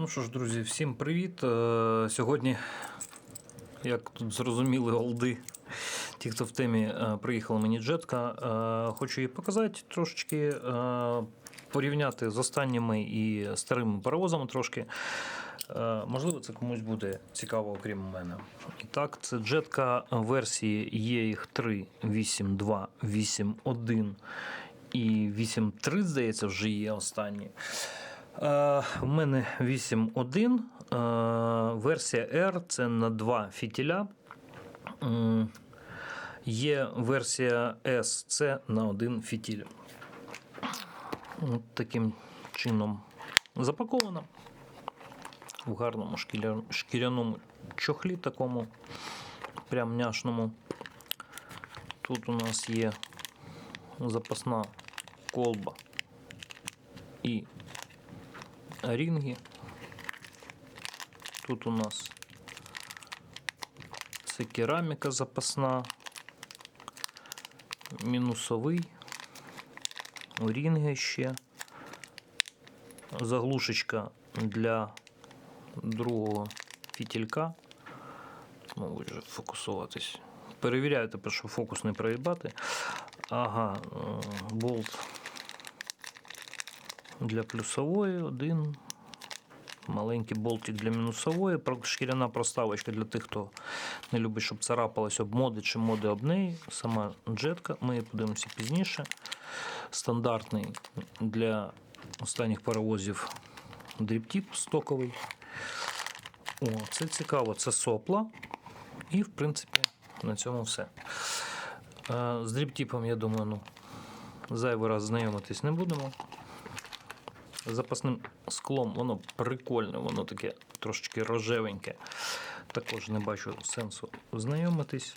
Ну що ж, друзі, всім привіт. Е, Сьогодні, як тут зрозуміли, олди, ті, хто в темі е, приїхала мені джетка, е, хочу її показати трошечки, порівняти з останніми і старими паровозами трошки. Можливо, це комусь буде цікаво, окрім мене. І так, це джетка версії EX3 8.2, 8.1 і 8.3, здається, вже є останні. Е, У мене 8.1, е, версія R це на два фітіля. Є версія S, це на один фітіль. От таким чином запакована в гарному шкіряному чохлі такому, прям няшному. Тут у нас є запасна колба і рінги. Тут у нас це кераміка запасна, мінусовий, рінги ще, заглушечка для другого фітілька. Мабуть, вже фокусуватись. Перевіряю тепер, щоб фокус не проїбати. Ага, е, болт для плюсової один. Маленький болтик для мінусової, шкіряна проставочка для тих, хто не любить, щоб царапалось об моди чи моди об неї. Сама джетка, ми її подивимося пізніше. Стандартний для останніх паровозів дріптіп стоковий. О, це цікаво, це сопла. І, в принципі, на цьому все. Е, З дріптіпом, я думаю, ну, зайвий раз знайомитись не будемо запасним склом, воно прикольне, воно таке трошечки рожевеньке. Також не бачу сенсу знайомитись.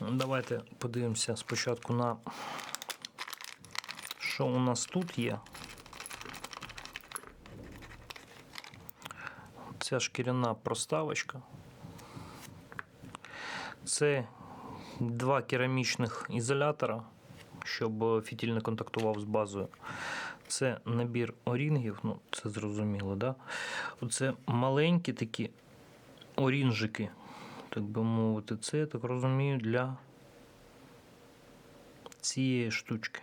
Давайте подивимося спочатку на що у нас тут є. Ця шкіряна проставочка. Це два керамічних ізолятора, щоб фітіль не контактував з базою. Це набір орінгів, ну це зрозуміло, да? Оце маленькі такі орінжики, так би мовити, це, я так розумію, для цієї штучки.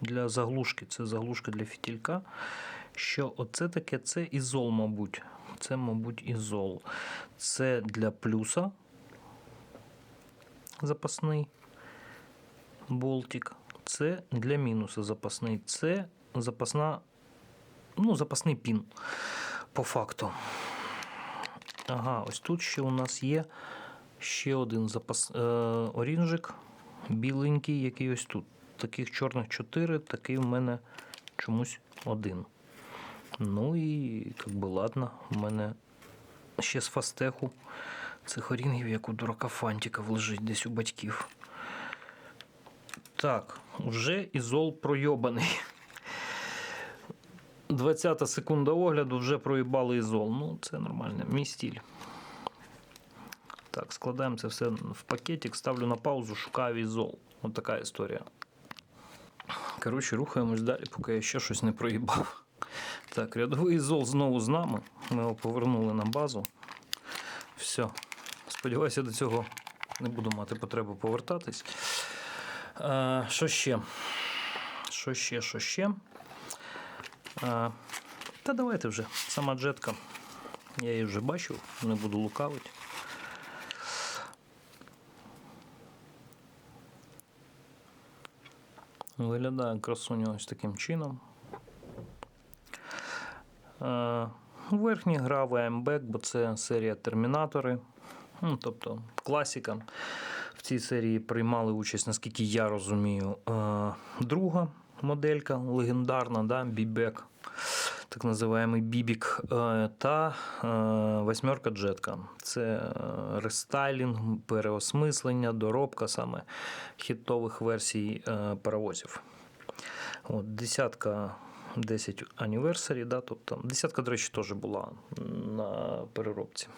Для заглушки. Це заглушка для фітілька. Що оце таке? Це ізол, мабуть. Це, мабуть, ізол. Це для плюса запасний болтик. Це для мінуса запасний. Це запасна, ну, запасний пін по факту. Ага, ось тут ще у нас є ще один запас, е, орінжик, біленький, який ось тут. Таких чорних 4, такий в мене чомусь один. Ну і як би ладно, в мене ще з фастеху цих орінгів, як у дурака фантиків лежить десь у батьків. Так, вже ізол пройобаний. 20 секунда огляду вже проїбали ізол. Ну, це нормально, мій стіль. Так, складаємо це все в пакетик, ставлю на паузу, шукаю ізол. Ось така історія. Коротше, рухаємось далі, поки я ще щось не проїбав. Так, рядовий ізол знову з нами. Ми його повернули на базу. Все. Сподіваюся, до цього не буду мати потреби повертатись. Е, що ще? Що ще, що ще? Е, та давайте вже. Сама джетка. Я її вже бачив, не буду лукавити. Виглядає красуня ось таким чином. Верхній грав АМБЕК, бо це серія Термінатори. Ну, тобто класіка. В цій серії приймали участь, наскільки я розумію, друга моделька легендарна, да, Бібек, так називаємий Бібік, е, та е, восьмерка джетка. Це е, рестайлінг, переосмислення, доробка саме хітових версій е, паровозів. От, десятка 10 anniversary, да, тобто десятка, до речі, теж була на переробці.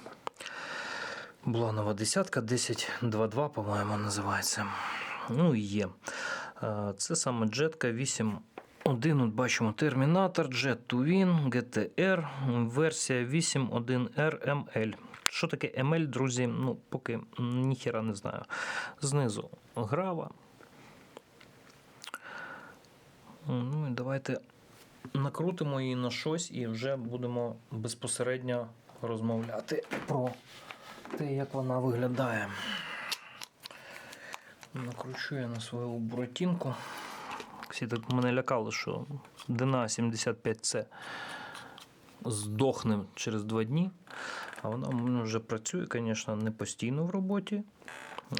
Була нова десятка, 10.2.2, по-моєму, називається. Ну і є. Це саме джетка 8 Один от бачимо Термінатор, Jet to Win, GTR, версія 8.1R ML. Що таке ML, друзі? Ну, поки ніхіра не знаю. Знизу грава. Ну і давайте накрутимо її на щось і вже будемо безпосередньо розмовляти про те, як вона виглядає. Накручу я на свою буратинку. Всі так мене лякали, що Дина 75C здохне через два дні. А вона в мене вже працює, звісно, не постійно в роботі,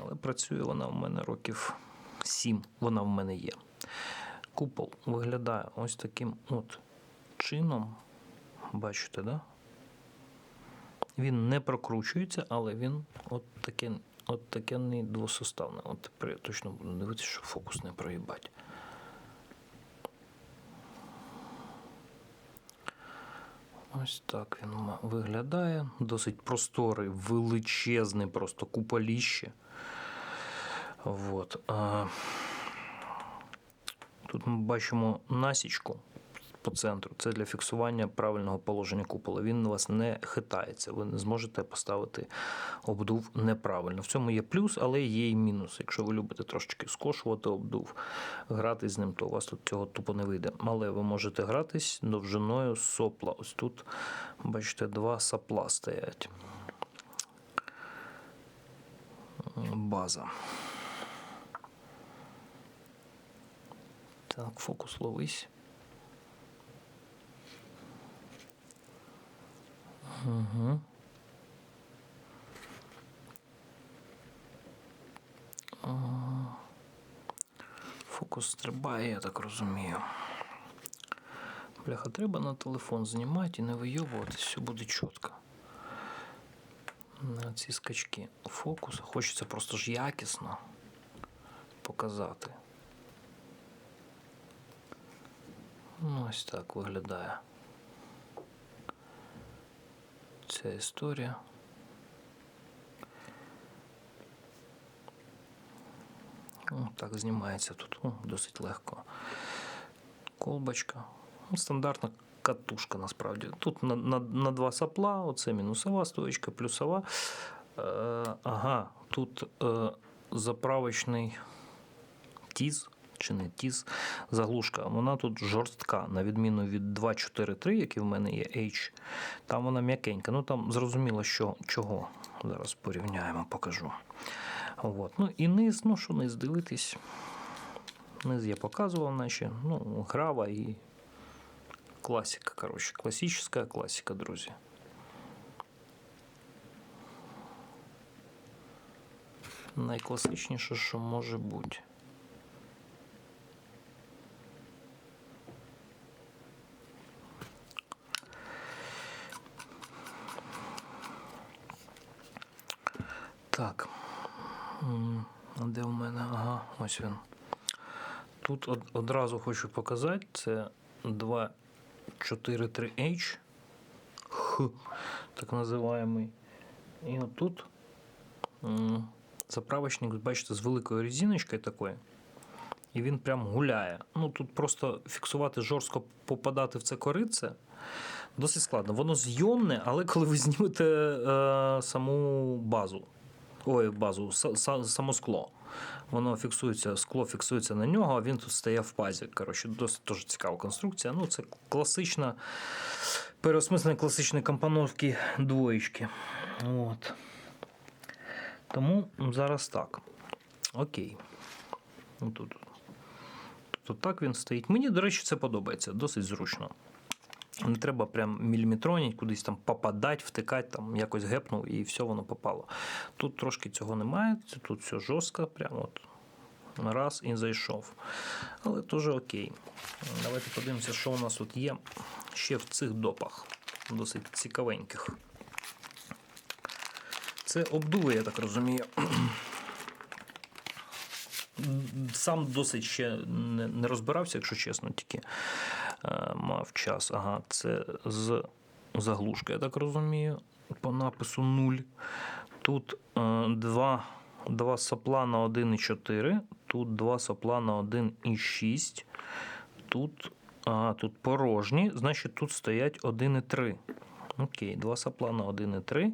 але працює вона в мене років 7. Вона в мене є. Купол виглядає ось таким от чином. Бачите, да? Він не прокручується, але він от таке, от таке не двосоставне. От тепер я точно буду дивитися, щоб фокус не проїбать. Ось так він виглядає. Досить просторий, величезний, просто куполіще. Вот. А, тут ми бачимо насічку по центру. Це для фіксування правильного положення купола. Він у вас не хитається. Ви не зможете поставити обдув неправильно. В цьому є плюс, але є і мінус. Якщо ви любите трошечки скошувати обдув, грати з ним, то у вас тут цього тупо не вийде. Але ви можете гратись довжиною сопла. Ось тут, бачите, два сапла стоять. База. Так, фокус ловись. Угу. Фокус стрибає, я так розумію. Бляха, треба на телефон знімати і не вийобуватись, все буде чітко. На ці скачки фокус. Хочеться просто ж якісно показати. Ну, ось так виглядає ця історія. О, так знімається тут О, досить легко. Колбочка. Ну, Стандартна катушка насправді. Тут на, на, на два сапла, оце мінусова стоечка, плюсова. Е, ага, тут е, заправочний тіз. Чи не тіз заглушка, вона тут жорстка, на відміну від 243, який в мене є H, там вона м'якенька. Ну там зрозуміло, що чого. Зараз порівняємо, покажу. От. Ну і низ, ну що низ дивитись. Низ я показував, наче. Ну, грава і класика, коротше, класична класика, друзі. Найкласичніше, що може бути. Так. Де в мене? Ага, ось він. Тут одразу хочу показати, це 243H, Х, так називаємий. І отут заправочник, бачите, з великою резиночкою такою. І він прям гуляє. Ну тут просто фіксувати жорстко попадати в це корице досить складно. Воно зйомне, але коли ви знімете е, саму базу, ой, базу, са- са- само скло. Воно фіксується, скло фіксується на нього, а він тут стає в пазі. Коротше, досить дуже цікава конструкція. Ну, це класична, переосмислення класичної компоновки двоєчки. От. Тому зараз так. Окей. Тут, тут так він стоїть. Мені, до речі, це подобається, досить зручно. Не треба прям міліметроніть, кудись там попадати, втикати, там якось гепнув і все воно попало. Тут трошки цього немає, тут все жорстко, прямо от раз і зайшов. Але теж окей. Давайте подивимося, що у нас тут є ще в цих допах, досить цікавеньких. Це обдуви, я так розумію. Сам досить ще не, розбирався, якщо чесно, тільки мав час. Ага, це з заглушки, я так розумію, по напису 0. Тут е, два, два сопла на 1,4, тут два сопла на 1,6, тут А, тут порожні, значить тут стоять 1 і 3. Окей, два сапла на 1 і 3.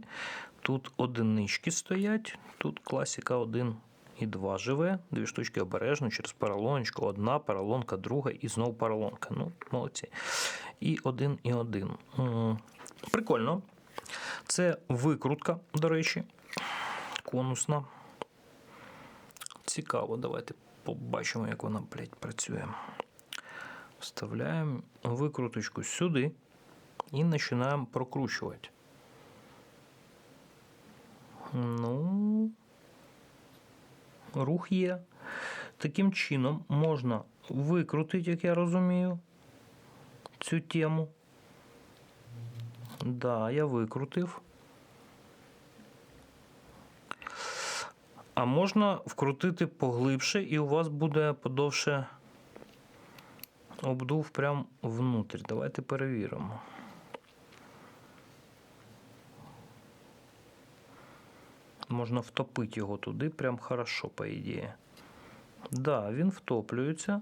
Тут одинички стоять, тут класіка 1 і 2 живе. Дві штучки обережно через поролоночку. Одна поролонка, друга і знову поролонка. Ну, молодці. І 1 і 1. Прикольно. Це викрутка, до речі, конусна. Цікаво, давайте побачимо, як вона, блядь, працює. Вставляємо викруточку сюди і починаємо прокручувати. Ну, рух є. Таким чином можна викрутити, як я розумію, цю тему. Да, я викрутив. А можна вкрутити поглибше, і у вас буде подовше обдув прям внутрі. Давайте перевіримо. Можна втопити його туди, прям хорошо, по ідеї. Да, він втоплюється.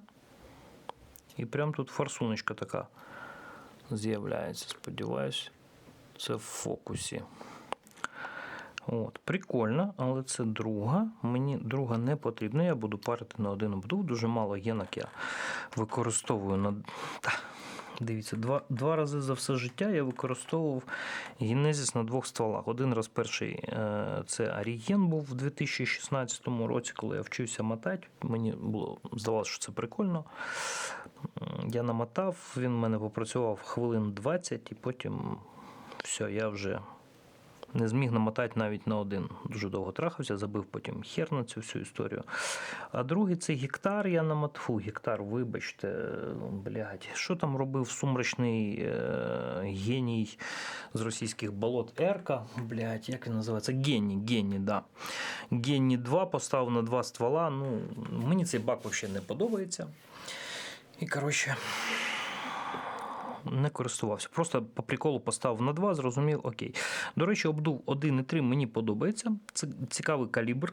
І прям тут форсуночка така з'являється. Сподіваюсь, це в фокусі. От, прикольно, але це друга. Мені друга не потрібна. Я буду парити на один обдув. Дуже мало генок я використовую на. Дивіться, два, два рази за все життя я використовував генезіс на двох стволах. Один раз перший е, це Арієн був в 2016 році, коли я вчився мотати. Мені було здавалося, що це прикольно. Я намотав, він в мене попрацював хвилин 20, і потім все, я вже не зміг намотати навіть на один. Дуже довго трахався, забив потім хер на цю всю історію. А другий це гектар. Я намотав. Фу, гектар, вибачте, блядь. Що там робив сумрачний е, геній з російських болот Ерка? Блядь, як він називається? Геній, геній, да. Геній 2 поставив на два ствола. Ну, мені цей бак взагалі не подобається. І коротше. Не користувався. Просто по приколу поставив на 2, зрозумів, окей. До речі, обдув 1,3 мені подобається. Це цікавий калібр.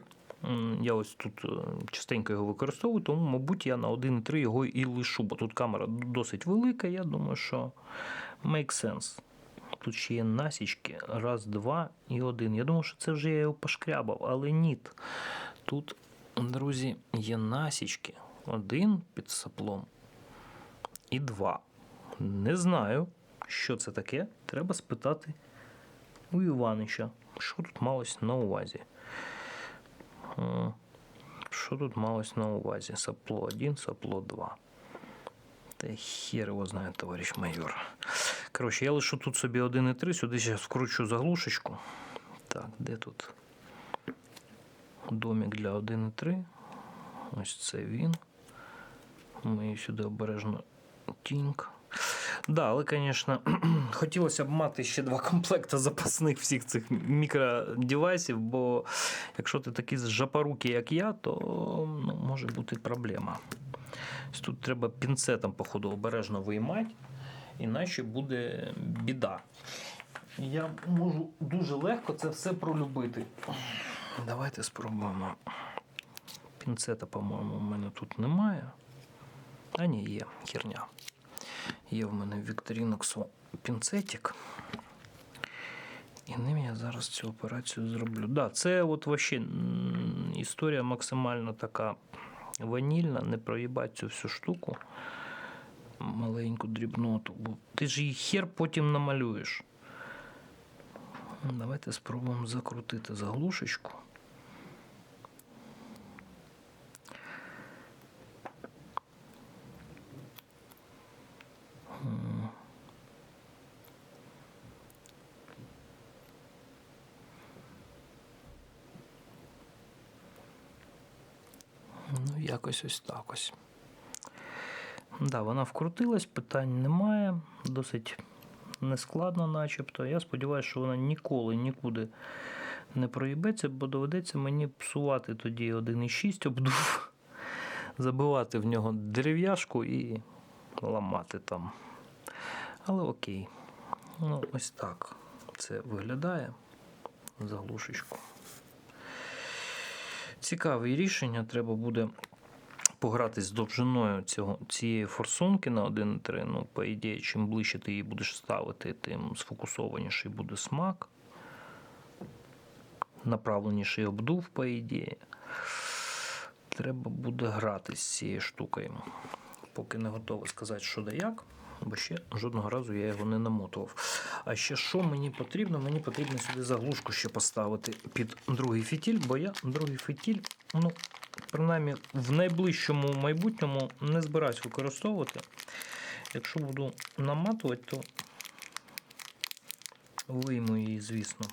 Я ось тут е, частенько його використовую, тому, мабуть, я на 1,3 його і лишу, бо тут камера досить велика. Я думаю, що make sense. Тут ще є насічки. Раз, два і один. Я думав, що це вже я його пошкрябав, але ні. Тут, друзі, є насічки. Один під саплом і два. Не знаю, що це таке. Треба спитати у Іванича, що тут малось на увазі. Е, Що тут малось на увазі? Сапло 1, сапло 2. Та хер його знає, товариш майор. Коротше, я лишу тут собі 1,3, сюди зараз вкручу заглушечку. Так, де тут? Домик для 1,3. Ось це він. Ми сюди обережно тіньк. Да, але, звісно, хотілося б мати ще два комплекти запасних всіх цих мікродевайсів, бо якщо ти такий жапоруки, як я, то ну, може бути проблема. Тут треба пінцетом, походу, обережно виймати, іначе буде біда. Я можу дуже легко це все пролюбити. Давайте спробуємо. Пінцета, по-моєму, у мене тут немає. А ні, є херня. Є в мене Victorinox пінцетик. І ним я зараз цю операцію зроблю. Да, це от вообще історія максимально така ванільна, не проїбать цю всю штуку. Маленьку дрібноту. Бо ти ж її хер потім намалюєш. Давайте спробуємо закрутити заглушечку. Ну, якось ось так ось. Да, вона вкрутилась, питань немає. Досить нескладно, начебто. Я сподіваюся, що вона ніколи нікуди не проїбеться, бо доведеться мені псувати тоді 1,6 обдув, забивати в нього дерев'яшку і ламати там. Але окей. Ну, ось так це виглядає. Заглушечку. Цікаве рішення, треба буде погратись з довжиною цього, цієї форсунки на 1.3. Ну, по ідеї, чим ближче ти її будеш ставити, тим сфокусованіший буде смак. Направленіший обдув, по ідеї. Треба буде грати з цією штукою. Поки не готовий сказати, що да як, бо ще жодного разу я його не намотував. А ще що мені потрібно? Мені потрібно сюди заглушку ще поставити під другий фітіль, бо я другий фітіль, ну, принаймні, в найближчому майбутньому не збираюсь використовувати. Якщо буду наматувати, то вийму її, звісно.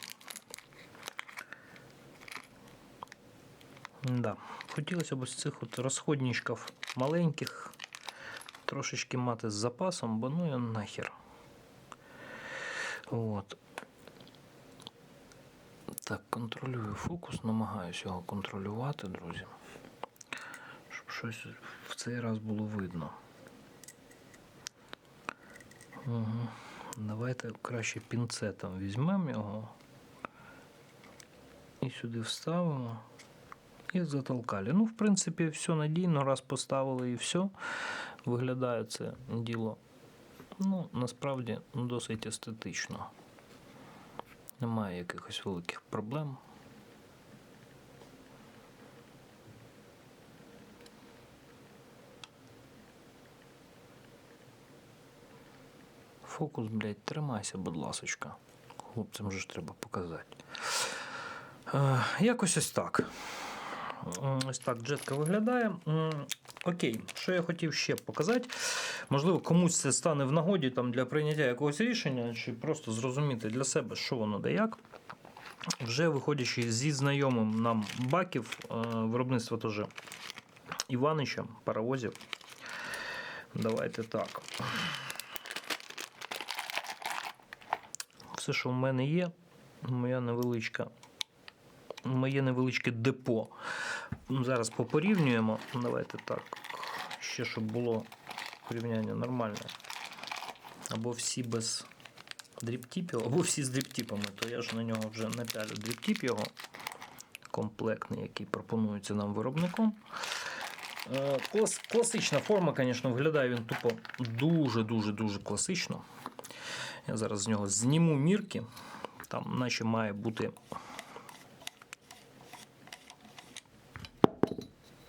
Да. Хотілося б з цих от розходничків маленьких трошечки мати з запасом, бо ну я нахер. От. Так, контролюю фокус, намагаюся його контролювати, друзі. Щось в цей раз було видно. Угу. Давайте краще пінцетом візьмемо його і сюди вставимо. І затолкали. Ну, в принципі, все надійно, раз поставили і все. Виглядає це діло. Ну, насправді досить естетично. Немає якихось великих проблем. Фокус, блядь, тримайся, будь ласочка. Хлопцям же ж треба показати. Е, якось ось так. Ось так джетка виглядає. Окей, що я хотів ще показати. Можливо, комусь це стане в нагоді там, для прийняття якогось рішення, чи просто зрозуміти для себе, що воно да як. Вже виходячи зі знайомим нам баків, е, виробництва теж Іванича, паровозів. Давайте так. Все, що в мене є, моя невеличка моє невеличке депо. Зараз попорівнюємо. Давайте так. Ще щоб було порівняння нормальне. Або всі без дріптіпів, або всі з дріптіпами, то я ж на нього вже напялю дріптіп його комплектний, який пропонується нам виробником. Е, Клас, класична форма, звісно, виглядає він тупо дуже-дуже-дуже класично. Я зараз з нього зніму мірки. Там наче має бути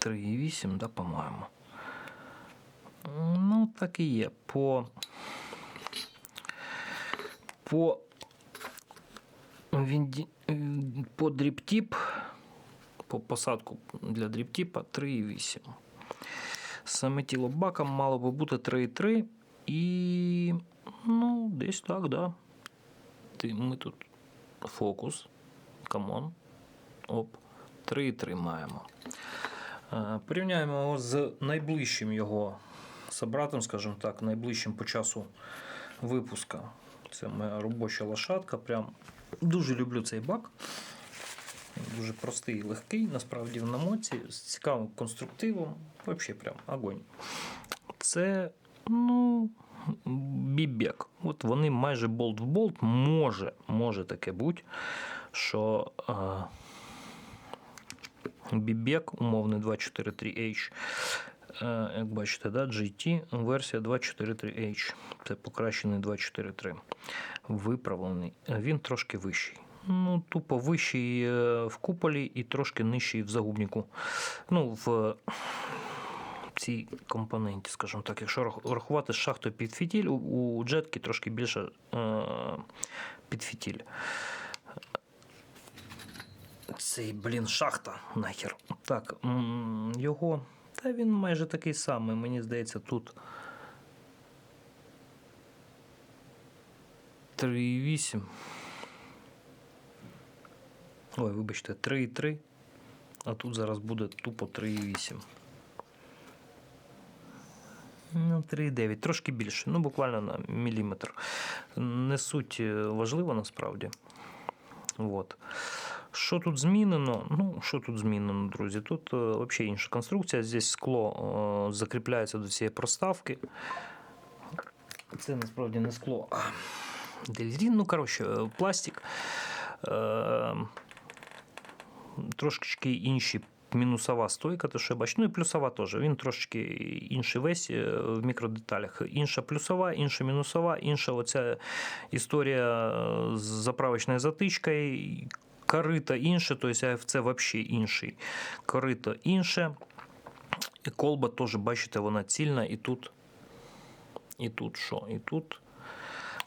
3,8, да, по-моєму. Ну, так і є. По, по, по дріптіп, по посадку для дріптіпа 3,8. Саме тіло бака мало би бути 3,3 і ну, десь так, да. Ти, ми тут фокус. Камон. Оп. 3,3 маємо. Е, Порівняємо з найближчим його собратом, скажімо так, найближчим по часу випуска. Це моя робоча лошадка. Прям дуже люблю цей бак. Дуже простий і легкий, насправді в намоті, з цікавим конструктивом. Взагалі прям огонь. Це, ну, бібек. От вони майже болт в болт. Може, може таке бути, що. е, Бібек, умовний 243H. Е, Як бачите, да, GT версія 243H. Це покращений 243. Виправлений. Він трошки вищий. Ну, тупо вищий е, в куполі і трошки нижчий в загубнику. Ну, в цій компоненті, скажімо так, якщо рахувати з шахтою під фітіль, у, у джетки трошки більше е, під фітіль. Цей, блін, шахта нахер. Так, його. Та він майже такий самий, мені здається, тут. 3,8. Ой, вибачте, 3,3. А тут зараз буде тупо 3,8. Ну, 3,9, трошки більше, ну буквально на міліметр. Не суть е, важлива насправді. Вот. Що тут змінено? Ну, що тут змінено, друзі? Тут е, взагалі інша конструкція. Здесь скло е, закріпляється до цієї проставки. Це насправді не скло, дельрін. Ну, коротше, пластик. Трошечки інші мінусова стойка, те, що я бачу. Ну і плюсова теж. Він трошки інший весь е, в мікродеталях. Інша плюсова, інша мінусова, інша оця історія е, з заправочною затичкою. Корита інше, тобто АФЦ взагалі інший. Корито інше. І колба теж, бачите, вона цільна і тут. І тут що? І тут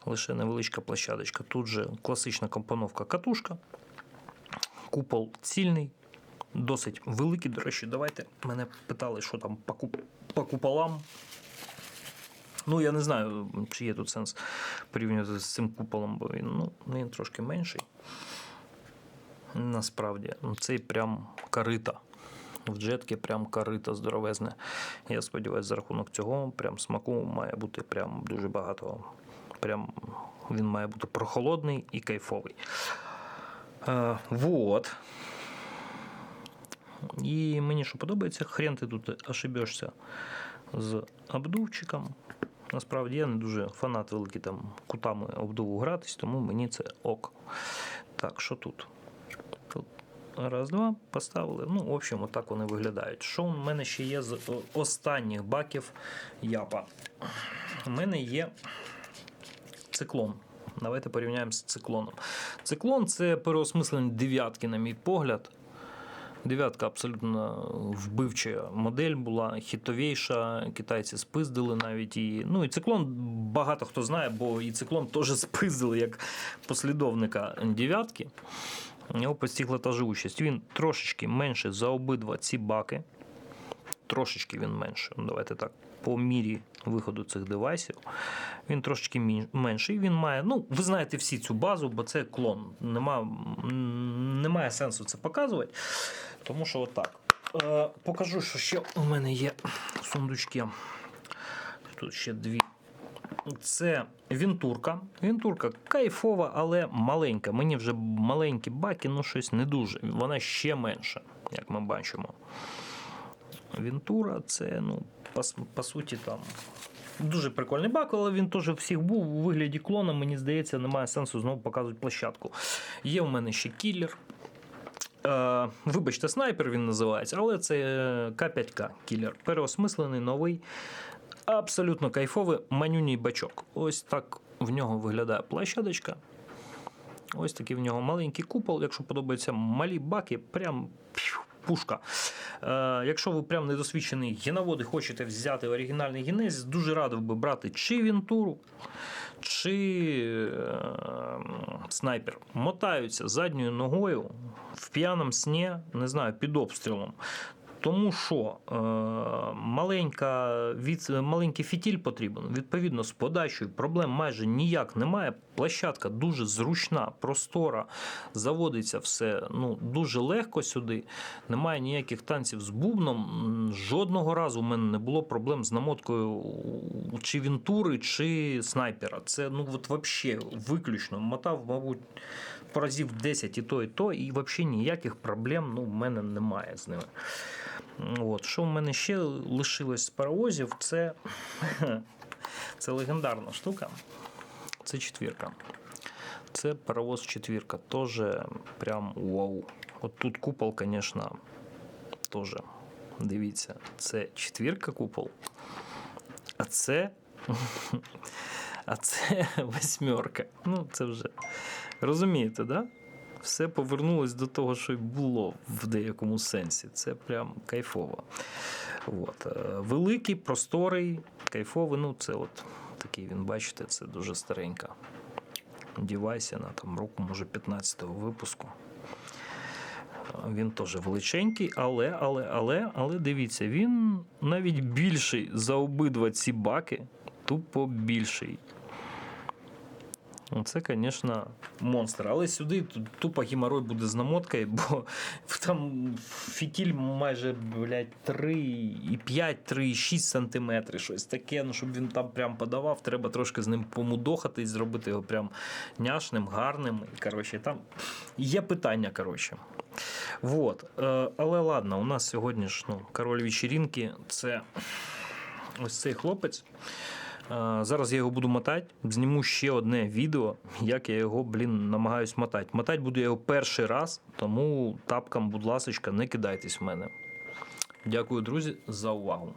лише невеличка площадочка. Тут же класична компоновка катушка. Купол цільний, досить великий. До речі, давайте мене питали, що там по, куполам. Ну, я не знаю, чи є тут сенс порівнювати з цим куполом, бо він, ну, він трошки менший. Насправді, ну, цей прям карита. В джетки прям карита здоровезне. Я сподіваюся, за рахунок цього прям смаку має бути прям дуже багато. Прям він має бути прохолодний і кайфовий. Е, вот. І мені що подобається, хрен ти тут ошибешся з обдувчиком. Насправді я не дуже фанат великий там кутами обдуву гратись, тому мені це ок. Так, що тут? Тут раз, два, поставили. Ну, в общем, отак вони виглядають. Що в мене ще є з останніх баків Япа? У мене є циклон. Давайте порівняємо з циклоном. Циклон це переосмислення дев'ятки, на мій погляд. Дев'ятка абсолютно вбивча модель була, хітовіша. Китайці спиздили навіть її. Ну і циклон багато хто знає, бо і циклон теж спиздили як послідовника дев'ятки. Його постигла та живучість. Він трошечки менше за обидва ці баки. Трошечки він менше. Ну, давайте так. По мірі виходу цих девайсів він трошечки менший. Він має, ну, ви знаєте всі цю базу, бо це клон. Нема, немає сенсу це показувати. Тому що отак. Е, покажу, що ще у мене є сундучки. Тут ще дві. Це вінтурка. Вінтурка кайфова, але маленька. Мені вже маленькі баки, ну щось не дуже. Вона ще менша, як ми бачимо. Вінтура це, ну, по, по суті, там. Дуже прикольний бак, але він теж всіх був у вигляді клона. Мені здається, немає сенсу знову показувати площадку. Є в мене ще кілер. Е, вибачте, снайпер він називається, але це е, К5К кілер. Переосмислений, новий, абсолютно кайфовий манюній бачок. Ось так в нього виглядає площадочка. Ось такий в нього маленький купол. Якщо подобаються малі баки, прям пушка. Е, якщо ви прям недосвідчений геновод і хочете взяти оригінальний генезіс, дуже радив би брати чи Вінтуру, чи е, снайпер. Мотаються задньою ногою в п'яному сні, не знаю, під обстрілом. Тому що е, від, маленький фітіль потрібен. Відповідно, з подачею проблем майже ніяк немає. Площадка дуже зручна, простора, заводиться все ну, дуже легко сюди. Немає ніяких танців з бубном. Жодного разу у мене не було проблем з намоткою чи вінтури, чи снайпера. Це ну от вообще виключно. Мотав, мабуть, по разів 10 і то, і то, і взагалі ніяких проблем ну, в мене немає з ними. От. Що в мене ще лишилось з паровозів, це, це легендарна штука. Це четвірка. Це паровоз четвірка. Тоже прям вау. От тут купол, звісно, теж. Дивіться, це четвірка купол. А це. А це восьмерка. Ну, це вже. Розумієте, да? Все повернулось до того, що й було в деякому сенсі. Це прям кайфово. От. е, Великий, просторий, кайфовий. Ну, це от такий він, бачите, це дуже старенька. Дівайся на там року, може, 15-го випуску. Він теж величенький, але, але, але, але дивіться, він навіть більший за обидва ці баки, тупо більший. Це, звісно, монстр. Але сюди тупо геморой буде з намоткою, бо там фітіль майже блядь, 3,5, 3,6 сантиметри, щось таке. Ну, щоб він там прям подавав, треба трошки з ним помудохатись, зробити його прям няшним, гарним. І, коротше, там є питання, коротше. Вот. Е, Але ладно, у нас сьогодні ж ну, король вечірінки це ось цей хлопець. Зараз я його буду мотати. Зніму ще одне відео, як я його, блін, намагаюсь мотати. Мотати буду я його перший раз, тому тапкам, будь ласка, не кидайтесь в мене. Дякую, друзі, за увагу.